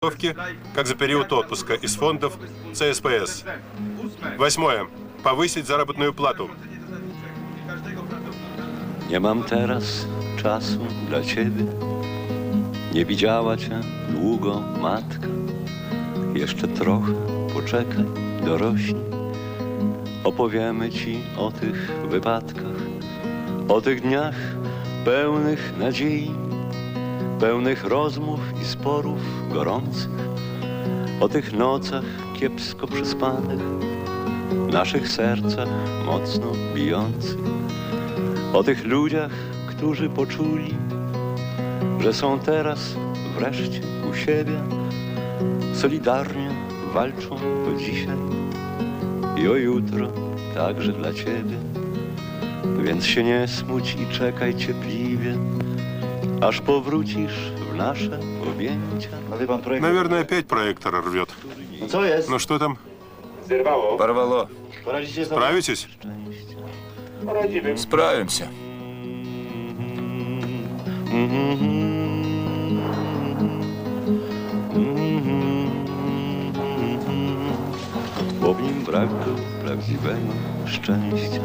страховки, как за период отпуска из фондов ЦСПС. Восьмое. Повысить заработную плату. Nie mam teraz czasu dla ciebie. Nie widziała cię długo matka. Jeszcze trochę poczekaj, dorośnij. Opowiemy ci o tych wypadkach, o tych dniach pełnych nadziei, pełnych rozmów i sporów gorących, o tych nocach kiepsko przespanych, naszych sercach mocno bijących. O tych ludziach, którzy poczuli, że są teraz wreszcie u siebie, solidarnie walczą o dzisiaj i o jutro także dla ciebie. Więc się nie smuć i czekaj cierpliwie, Аж повручишь в наше Наверное, опять проектор рвет. Ну что там? Порвало. Справитесь? Справимся. Помним правду правдивое счастье.